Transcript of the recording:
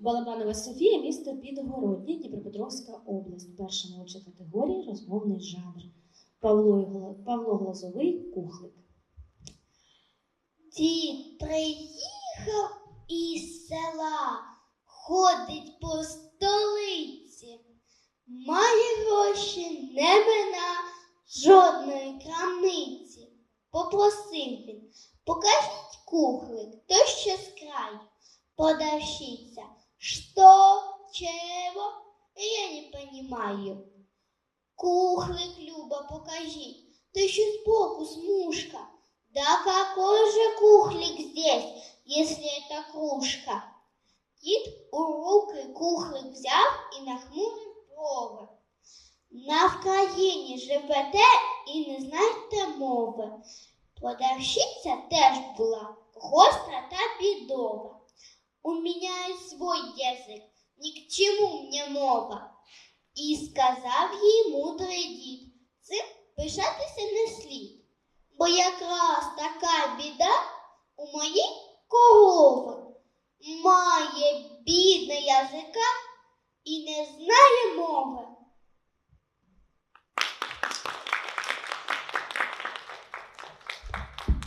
Балабанова Софія, місто Підгороднє, Дніпропетровська область. Перша научна категорія розмовний жанр. Павло, Павло Глазовий Кухлик. Дід приїхав із села, ходить по столиці, має гроші не мина жодної крамниці. Попросив він, покажіть кухлик, то що з краю. Продавщиця, що, чего, я не понимаю. Кухлик, Люба, покажіть, то що збоку смужка. Да какой же кухлик здесь, если это кружка? Дід у руки кухлик взяв і нахмурив брови. На Вкраїні живете і не знаєте мови. Продавщиця теж була гостра та бідова. У меня есть свой язык, ни к чему мне мова. І сказав їй мудрий дід, цим пишатися не слід. Бо якраз така біда у моїй корови має бідна язика